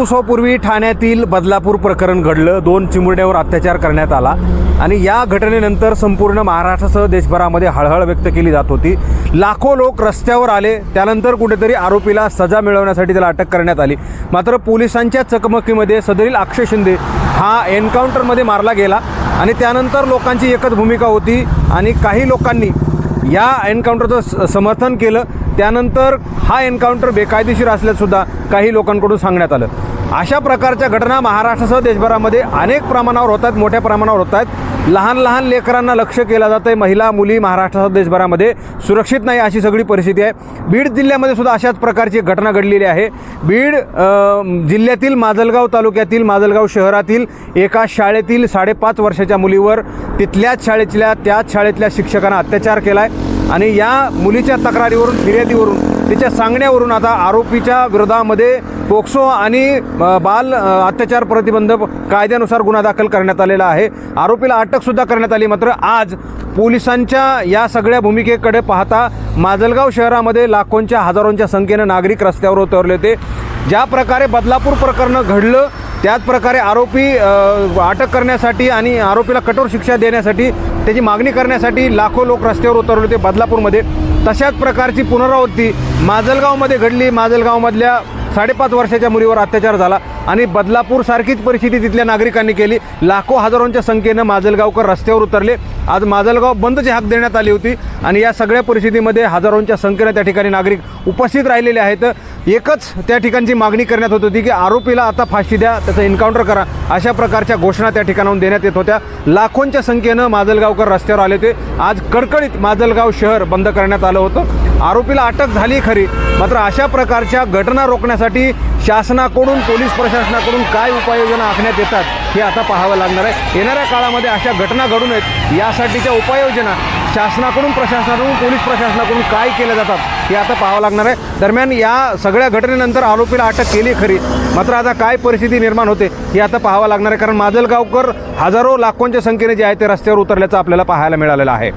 दिवसापूर्वी ठाण्यातील बदलापूर प्रकरण घडलं. दोन चिमुरड्यावर अत्याचार करण्यात आला आणि या घटनेनंतर संपूर्ण महाराष्ट्रासह देशभरामध्ये हळहळ व्यक्त केली जात होती. लाखो लोक रस्त्यावर आले. त्यानंतर कुठेतरी आरोपीला सजा मिळवण्यासाठी त्याला अटक करण्यात आली. मात्र पोलिसांच्या चकमकीमध्ये सदरील अक्षय शिंदे हा एन्काउंटरमध्ये मारला गेला आणि त्यानंतर लोकांची एकच भूमिका होती आणि काही लोकांनी या एन्काउंटरचं स- समर्थन केलं. त्यानंतर हा एन्काउंटर बेकायदेशीर असल्यासुद्धा काही लोकांकडून सांगण्यात आलं. अशा प्रकारच्या घटना महाराष्ट्रासह देशभरामध्ये अनेक प्रमाणावर होत आहेत मोठ्या प्रमाणावर होत आहेत. लहान लहान लेकरांना लक्ष केलं जातं आहे महिला मुली महाराष्ट्रासह देशभरामध्ये सुरक्षित नाही अशी सगळी परिस्थिती आहे. बीड जिल्ह्यामध्ये सुद्धा अशाच प्रकारची घटना घडलेली आहे. बीड जिल्ह्यातील माजलगाव तालुक्यातील माजलगाव शहरातील एका शाळेतील साडेपाच वर्षाच्या मुलीवर तिथल्याच शाळेतल्या त्याच शाळेतल्या शिक्षकांना अत्याचार केला आहे आणि या मुलीच्या तक्रारीवरून फिर्यादीवरून तिच्या सांगण्यावरून आता आरोपीच्या विरोधामध्ये पोक्सो आणि बाल अत्याचार प्रतिबंध कायद्यानुसार गुन्हा दाखल करण्यात आलेला आहे. आरोपीला अटकसुद्धा करण्यात आली मात्र आज पोलिसांच्या या सगळ्या भूमिकेकडे पाहता माजलगाव शहरामध्ये लाखोंच्या हजारोंच्या संख्येनं नागरिक रस्त्यावर उतरले होते. ज्या प्रकारे बदलापूर प्रकरणं घडलं त्याच प्रकारे आरोपी अटक करण्यासाठी आणि आरोपीला कठोर शिक्षा देण्यासाठी त्याची मागणी करण्यासाठी लाखो लोक रस्त्यावर उतरले होते बदलापूरमध्ये. तशाच प्रकारची पुनरावृत्ती माजलगावमध्ये घडली. माजलगावमधल्या साडेपाच वर्षाच्या मुलीवर अत्याचार झाला आणि बदलापूर सारखीच परिस्थिती तिथल्या नागरिकांनी केली. लाखो हजारोंच्या संख्येनं माजलगावकर रस्त्यावर उतरले. आज माजलगाव बंदची हाक देण्यात आली होती आणि या सगळ्या परिस्थितीमध्ये हजारोंच्या संख्येनं त्या ठिकाणी नागरिक उपस्थित राहिलेले आहेत. एकच त्या ठिकाणची मागणी करण्यात होत होती की आरोपीला आता फाशी द्या त्याचं एन्काउंटर करा अशा प्रकारच्या घोषणा त्या ठिकाणाहून देण्यात येत होत्या. लाखोंच्या संख्येनं माजलगावकर रस्त्यावर आले होते. आज कडकडीत माजलगाव शहर बंद करण्यात आलं होतं. आरोपीला अटक झाली खरी मात्र अशा प्रकारच्या घटना रोखण्यासाठी शासनाकडून पोलीस प्रशासनाकडून काय उपाययोजना आखण्यात येतात हे आता पाहावं लागणार आहे. येणाऱ्या काळामध्ये अशा घटना घडू नयेत यासाठीच्या उपाययोजना शासनाकडून प्रशासनाकडून पोलीस प्रशासनाकडून काय केल्या जातात हे आता पाहावं लागणार आहे. दरम्यान या सगळ्या घटनेनंतर आरोपीला अटक केली खरी. मात्र आता काय परिस्थिती निर्माण होते हे आता पाहावं लागणार आहे कारण माजलगावकर हजारो लाखोंच्या संख्येने जे आहे ते रस्त्यावर उतरल्याचं आपल्याला पाहायला मिळालेलं आहे.